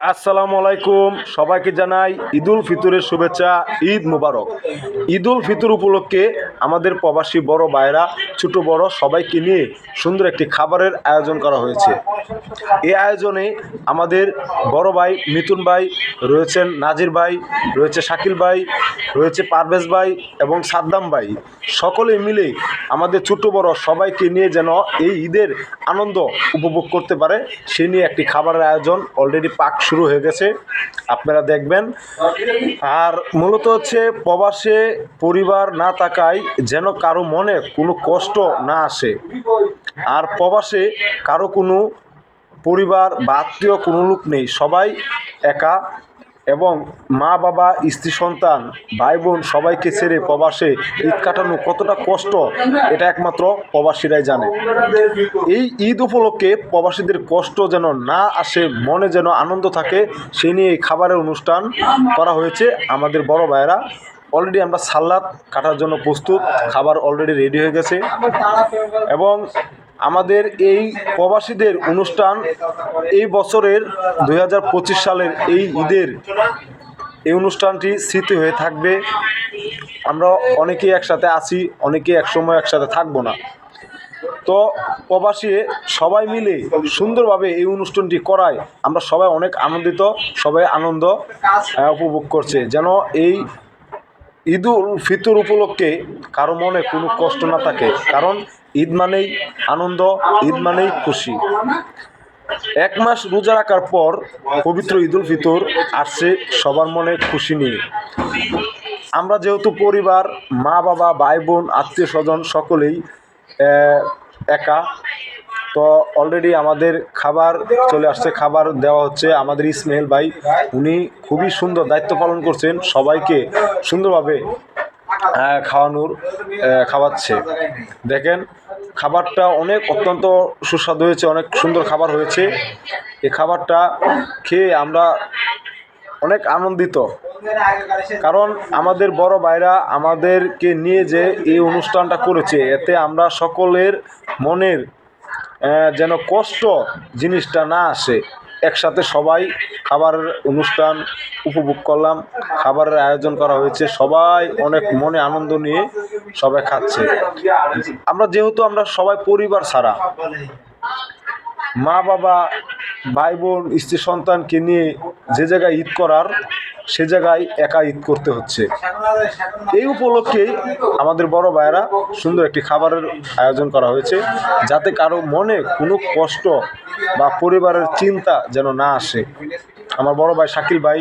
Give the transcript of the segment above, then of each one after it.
আসসালামু আলাইকুম। সবাইকে জানাই ঈদুল ফিতরের শুভেচ্ছা, ঈদ মুবারক। ঈদুল ফিতর উপলক্ষে আমাদের প্রবাসী বড় ভাইরা ছোট বড় সবাইকে নিয়ে সুন্দর একটি খাবারের আয়োজন করা হয়েছে। এই আয়োজনে আমাদের বড় ভাই মিথুন ভাই রয়েছেন, নাজির ভাই রয়েছে, শাকিল ভাই রয়েছে, পারভেজ ভাই এবং সাদ্দাম ভাই। সকলে মিলে আমাদের ছোট বড় সবাইকে নিয়ে যেন এই ঈদের আনন্দ উপভোগ করতে পারে। সে নিয়ে একটি খাবারের আয়োজন অলরেডি পাক শুরু হয়ে গেছে। আপনারা দেখবেন। আর মূলত হচ্ছে প্রবাসে পরিবার না থাকায় যেন কারও মনে কোনো কষ্ট না আসে। আর প্রবাসে কারও কোনো পরিবার বা আত্মীয় কোনো লোক নেই। সবাই একা এবং মা, বাবা, স্ত্রী, সন্তান, ভাই, বোন সবাইকে ছেড়ে প্রবাসে ঈদ কাটানো কতটা কষ্ট, এটা একমাত্র প্রবাসীরাই জানে। এই ঈদ উপলক্ষে প্রবাসীদের কষ্ট যেন না আসে, মনে যেন আনন্দ থাকে, সে নিয়ে এই খাবারের অনুষ্ঠান করা হয়েছে আমাদের বড় ভাইয়েরা। অলরেডি আমরা সালাদ কাটার জন্য প্রস্তুত, খাবার অলরেডি রেডি হয়ে গেছে। এবং আমাদের এই প্রবাসীদের অনুষ্ঠান এই বছরের দু হাজার পঁচিশ সালের এই ঈদের এই অনুষ্ঠানটি স্মৃতি হয়ে থাকবে। আমরা অনেকেই একসাথে আছি, অনেকেই একসময় একসাথে থাকব না। তো প্রবাসী সবাই মিলে সুন্দরভাবে এই অনুষ্ঠানটি করায়। আমরা সবাই অনেক আনন্দিত, সবাই আনন্দ উপভোগ করছে। যেন এই ঈদ উল ফিতর উপলক্ষে কারও মনে কোনো কষ্ট না থাকে। কারণ ঈদ মানেই আনন্দ, ঈদ মানেই খুশি। এক মাস রোজা রাখার পর পবিত্র ঈদুল ফিতর আসছে সবার মনে খুশি নিয়ে। আমরা যেহেতু পরিবার, মা বাবা, ভাই বোন, আত্মীয় স্বজন সকলেই একা, তো অলরেডি আমাদের খাবার চলে আসছে, খাবার দেওয়া হচ্ছে। আমাদের ইসমাইল ভাই, উনি খুবই সুন্দর দায়িত্ব পালন করছেন। সবাইকে সুন্দরভাবে খাওয়ানোর খাওয়াচ্ছে। দেখেন, খাবারটা অনেক অত্যন্ত সুস্বাদু হয়েছে, অনেক সুন্দর খাবার হয়েছে। এই খাবারটা খেয়ে আমরা অনেক আনন্দিত। কারণ আমাদের বড় ভাইরা আমাদেরকে নিয়ে যে এই অনুষ্ঠানটা করেছে, এতে আমরা সকলের মনের যেন কষ্ট জিনিসটা না আসে। একসাথে সবাই খাবারের অনুষ্ঠান উপভোগ করলাম, খাবারের আয়োজন করা হয়েছে, সবাই অনেক মনে আনন্দ নিয়ে সবাই খাচ্ছে। আমরা যেহেতু আমরা সবাই পরিবার ছাড়া মা বাবা ভাই বোন স্ত্রী সন্তানকে নিয়ে যে জায়গায় ঈদ করার সে জায়গায় একা ঈদ করতে হচ্ছে। এই উপলক্ষেই আমাদের বড় ভাইয়েরা সুন্দর একটি খাবারের আয়োজন করা হয়েছে, যাতে কারও মনে কোনো কষ্ট বা পরিবারের চিন্তা যেন না আসে। আমার বড় ভাই শাকিল ভাই,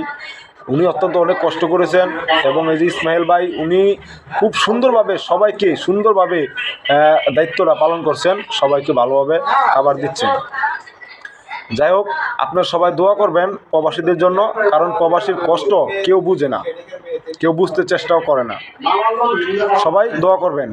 উনি অত্যন্ত অনেক কষ্ট করেছেন এবং এই যে ইসমাইল ভাই, উনি খুব সুন্দরভাবে সবাইকে সুন্দরভাবে দায়িত্বটা পালন করছেন, সবাইকে ভালোভাবে খাবার দিচ্ছেন। যাই হোক, আপনার সবাই দোয়া করবেন প্রবাসীদের জন্য, কারণ প্রবাসীর কষ্ট কেউ বুঝে না, কেউ বুঝতে চেষ্টাও করে না। সবাই দোয়া করবেন।